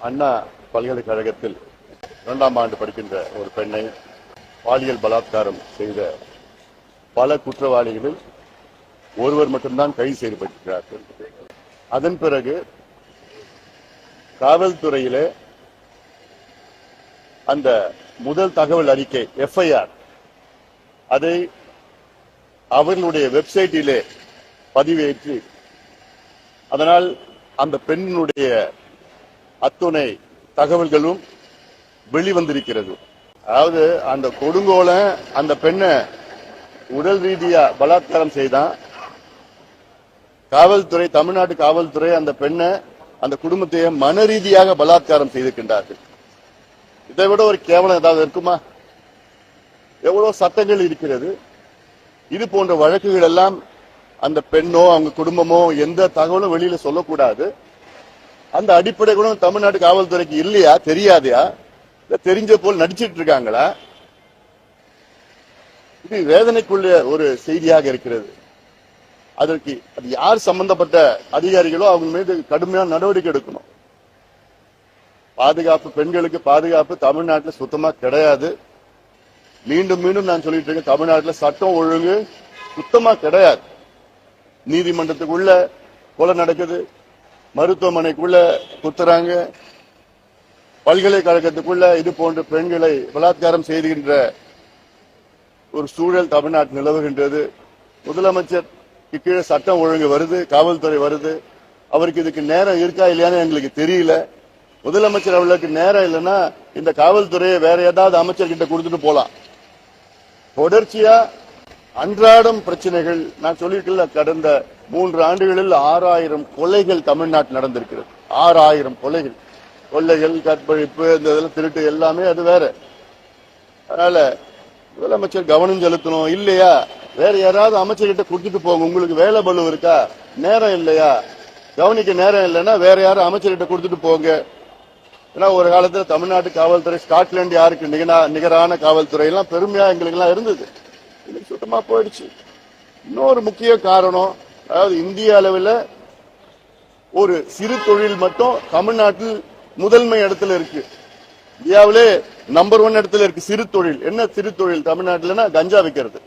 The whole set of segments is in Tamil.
அண்ணா பல்கலைக்கழகத்தில் இரண்டாம் ஆண்டு படிக்கின்ற ஒரு பெண்ணை பாலியல் பலாத்காரம் செய்த பல குற்றவாளிகளில் ஒருவர் மட்டும்தான் கைது செய்யப்பட்டிருக்கிறார்கள். அதன் பிறகு காவல்துறையிலே அந்த முதல் தகவல் அறிக்கை எஃப்ஐஆர் அதை அவர்களுடைய வெப்சைட்டிலே பதிவேற்றி அதனால் அந்த பெண்ணினுடைய அத்துணை தகவல்களும் வெளிவந்திருக்கிறது. அதாவது அந்த கொடுங்கோலை அந்த பெண்ணை உடல் ரீதியா பலாத்காரம் செய்தான். காவல்துறை தமிழ்நாட்டு காவல்துறை அந்த பெண்ணை அந்த குடும்பத்தையே மன ரீதியாக பலாத்காரம் செய்திருக்கின்றார்கள். இதை விட ஒரு கேவலம் ஏதாவது இருக்குமா? எவ்வளவு சட்டங்கள் இருக்கிறது. இது போன்ற வழக்குகள் எல்லாம் அந்த பெண்ணோ அவங்க குடும்பமோ எந்த தகவலும் வெளியில சொல்லக்கூடாது. அந்த அடிப்படை கூட தமிழ்நாடு காவல்துறைக்கு இல்லையா? தெரியாதையா? இல்ல தெரிஞ்ச போல் நடிச்சிட்டு இருக்காங்களா? இது வேதனைக்குள்ள ஒரு செய்தியாக இருக்கிறது. அதற்கு அது யார் சம்பந்தப்பட்ட அதிகாரிகளோ அவங்க மீது கடுமையான நடவடிக்கை எடுக்கணும். பாதுகாப்பு பெண்களுக்கு பாதுகாப்பு தமிழ்நாட்டில் சுத்தமா கிடையாது. மீண்டும் மீண்டும் நான் சொல்லிட்டு இருக்கேன் தமிழ்நாட்டில் சட்டம் ஒழுங்கு சுத்தமா கிடையாது. நீதிமன்றத்துக்குள்ள கொலை நடக்குது மருத்துவமனைக்குள்ள குத்துறாங்க பல்கலைக்கழகத்துக்குள்ள இது போன்ற பெண்களை பலாத்காரம் செய்கின்ற ஒரு சூழல் தமிழ்நாட்டில் நிலவுகின்றது. முதலமைச்சர் கீழே சட்டம் ஒழுங்கு வருது காவல்துறை வருது. அவருக்கு இதுக்கு நேரம் இருக்கா இல்லையான்னு எங்களுக்கு தெரியல. முதலமைச்சர் அவர்களுக்கு நேரம் இல்லைன்னா இந்த காவல்துறையை வேற ஏதாவது அமைச்சர்கிட்ட கொடுத்துட்டு போலாம் தொடர்ச்சியா அன்றாடம் பிரச்சனைகள் நான் சொல்லியிருக்கல கடந்த மூன்று ஆண்டுகளில் ஆறாயிரம் கொலைகள் தமிழ்நாட்டில் நடந்திருக்கிறது. ஆறாயிரம் கொலைகள். கொள்ளைகள் கற்பழிப்பு இந்த இதெல்லாம் திருட்டு எல்லாமே அது வேற. அதனால முதலமைச்சர் கவனம் செலுத்தணும். இல்லையா? வேற யாராவது அமைச்சர்கிட்ட கொடுத்துட்டு போங்க. உங்களுக்கு வேலை பலு இருக்கா? நேரம் இல்லையா? கவனிக்க நேரம் இல்லைன்னா வேற யாரும் அமைச்சர்கிட்ட கொடுத்துட்டு போங்க. ஏன்னா ஒரு காலத்துல தமிழ்நாட்டு காவல்துறை ஸ்காட்லாந்து யாருக்கு நிகரா- நிகரான காவல்துறை எல்லாம் பெருமையா எங்களுக்கு எல்லாம் இருந்தது. இன்னைக்கு சுத்தமா போயிடுச்சு. இன்னொரு முக்கிய காரணம் அதாவது இந்திய அளவில் ஒரு சிறு தொழில் மட்டும் தமிழ்நாட்டில் முதன்மை இடத்துல இருக்கு. இந்தியாவிலே நம்பர் ஒன் இடத்துல இருக்கு சிறு தொழில். என்ன சிறு தொழில் தமிழ்நாட்டில்னா கஞ்சா விற்கிறது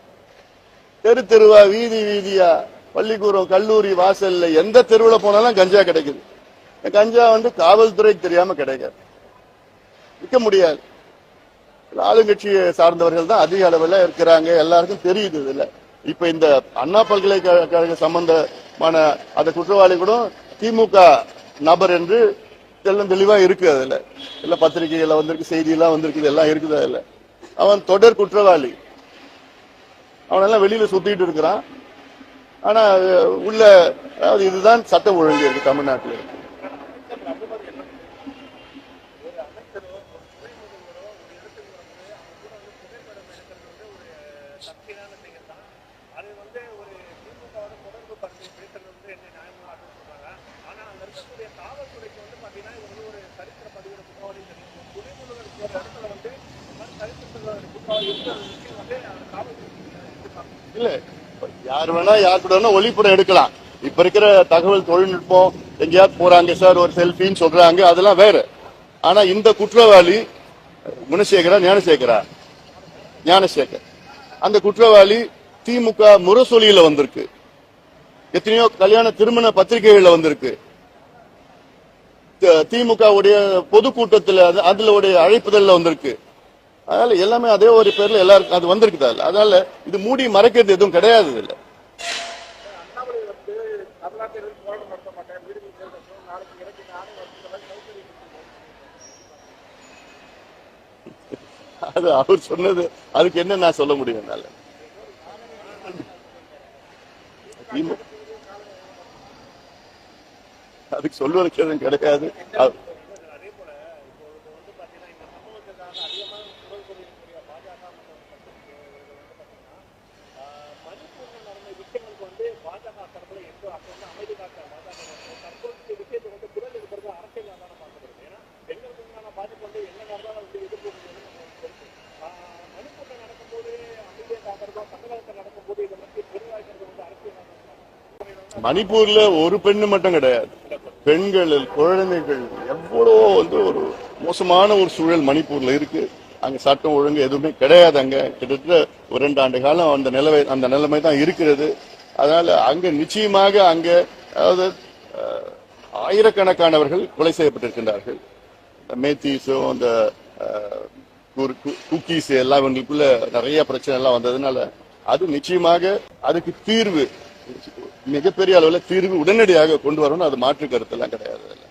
தெரு தெருவா வீதி வீதியா பள்ளிக்கூடம் கல்லூரி வாசல்ல எந்த தெருவில் போனாலும் கஞ்சா கிடைக்குது. கஞ்சா வந்து காவல்துறைக்கு தெரியாம கிடைக்காது விற்க முடியாது. இதுல ஆளுங்கட்சியை சார்ந்தவர்கள் தான் அதிக அளவில் இருக்கிறாங்க. எல்லாருக்கும் தெரியுது இதுல. இப்ப இந்த அண்ணா பல்கலைக்கழக சம்பந்தமான அந்த குற்றவாளி கூட திமுக நபர் என்று தெல்லும் தெளிவா இருக்கு அதுல. இல்ல பத்திரிகையில வந்திருக்கு செய்தி எல்லாம் வந்திருக்கு எல்லாம் இருக்குது அதுல. அவன் தொடர் குற்றவாளி. அவனெல்லாம் வெளியில சுத்திட்டு இருக்கிறான். ஆனா உள்ள அதாவது இதுதான் சட்டம் ஒழுங்கு இருக்கு தமிழ்நாட்டில் இருக்கு. சக்தியான செயல் தான். அது வந்து ஒரு திமுகவோட தொடர்பு படுத்தி பேசுறது வந்து என்ன நியாயமா சொல்றாங்க. ஆனா அங்க இருக்கக்கூடிய காவல்துறைக்கு வந்து பாத்தீங்கன்னா இது வந்து ஒரு சரித்திர பதிவு புகாவளி தெரியும் துணை முதல்வர் இடத்துல வந்து சரித்திர குற்றவாளி இருக்கிற வந்து காவல்துறை இருக்காங்க இல்ல. யார் வேணா யார் கூட வேணா ஒளிப்புறம் எடுக்கலாம். இப்ப இருக்கிற தகவல் தொழில்நுட்பம் எங்கேயாவது போறாங்க சார் ஒரு செல்ஃபின்னு சொல்றாங்க அதெல்லாம் வேற. ஆனா இந்த குற்றவாளி குணசேகரா ஞானசேகரா? ஞானசேகர். அந்த குற்றவாளி திமுக முரசொலியில வந்திருக்கு. எத்தனையோ கல்யாண திருமண பத்திரிகைகள்ல வந்திருக்கு. திமுக உடைய பொதுக்கூட்டத்தில் அது- அதுல உடைய அழைப்புதல்ல வந்திருக்கு. அதனால எல்லாமே அதே ஒரு பேர்ல எல்லாருக்கும் அது வந்திருக்குது அதனால இது மூடி மறைக்கிறது எதுவும் கிடையாது இல்லை அண்ணாமலை வந்து தமிழ்நாட்டில் இருந்து போராட்டம் நடத்த மாட்டேன் வீடு தேர்தல் நாளைக்கு இறக்கி நானே வந்து சௌகரியம் அது அவர் சொன்னது அதுக்கு என்ன நான் சொல்ல முடியும் என்னால? அதுக்கு சொல்வதற்கு எதுவும் கிடையாது அது- அதே போல இப்போ இது வந்து பாத்தீங்கன்னா இந்த சம்பவத்துக்காக அதிகமாக குரல் கொடுக்கக்கூடிய பாஜக மற்றும் கட்சிகள் வந்து பாத்தீங்கன்னா ஆஹ், மணிப்பூர்ல நடந்த விஷயங்களுக்கு வந்து பாஜக தரப்புல எந்த அப்போ வந்து அமைதி காக்க பாஜக வந்து தற்போது இந்த விஷயத்தை வந்து குரல் எடுக்கிறது அரசியல் ஆதாரம் பார்க்கப்படுது ஏன்னா பெண்களுக்கு உண்டான பாதிப்பு வந்து என்ன நடந்தாலும் வந்து எதிர்ப்பு முடியாது நம்ம தெரியும் ஆஹ், மணிப்பூர்ல நடக்கும்போது அமைதியை காக்கிறதோ தமிழகத்தில் மணிப்பூர்ல ஒரு பெண்ணு மட்டும் கிடையாது. பெண்கள் குழந்தைகள் எவ்வளோ வந்து ஒரு மோசமான ஒரு சூழல் மணிப்பூர்ல இருக்கு. அங்க சட்டம் ஒழுங்கு எதுவுமே கிடையாது அங்க. கிட்டத்தட்ட ஒரு ரெண்டு ஆண்டு காலம் அந்த நிலைமை அந்த நிலைமை தான் இருக்கிறது. அதனால அங்க நிச்சயமாக அங்க அதாவது ஆயிரக்கணக்கானவர்கள் கொலை செய்யப்பட்டிருக்கின்றார்கள். இந்த மேத்தீஸும் அந்த கு- குக்கீஸ் எல்லாம் இவங்களுக்குள்ள நிறைய பிரச்சனை எல்லாம் வந்ததுனால அது நிச்சயமாக அதுக்கு தீர்வு. மிகப்பெரிய அளவில் தீர்வு உடனடியாக கொண்டு வரணும் அது மாற்று கருத்தெல்லாம் கிடையாது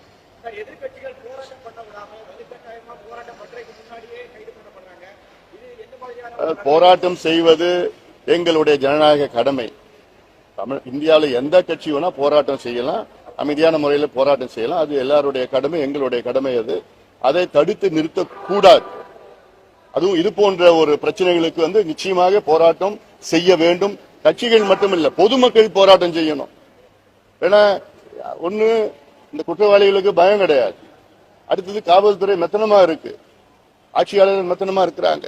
போராட்டம் செய்வது எங்களுடைய ஜனநாயக கடமை. தமிழ் இந்தியாவில் எந்த கட்சி வேணா போராட்டம் செய்யலாம் அமைதியான முறையில் போராட்டம் செய்யலாம். அது எல்லாருடைய கடமை எங்களுடைய கடமை அது. அதை தடுத்து நிறுத்தக்கூடாது. அதுவும் இது போன்ற ஒரு பிரச்சனைகளுக்கு வந்து நிச்சயமாக போராட்டம் செய்ய வேண்டும். கட்சிகள் மட்டுமில்ல பொதுமக்கள் போராட்டம் செய்யணும். ஏன்னா ஒண்ணு இந்த குற்றவாளிகளுக்கு பயம் கிடையாது. அடுத்தது காவல்துறை மெத்தனமா இருக்கு. ஆட்சியாளர்கள் மெத்தனமா இருக்கிறாங்க.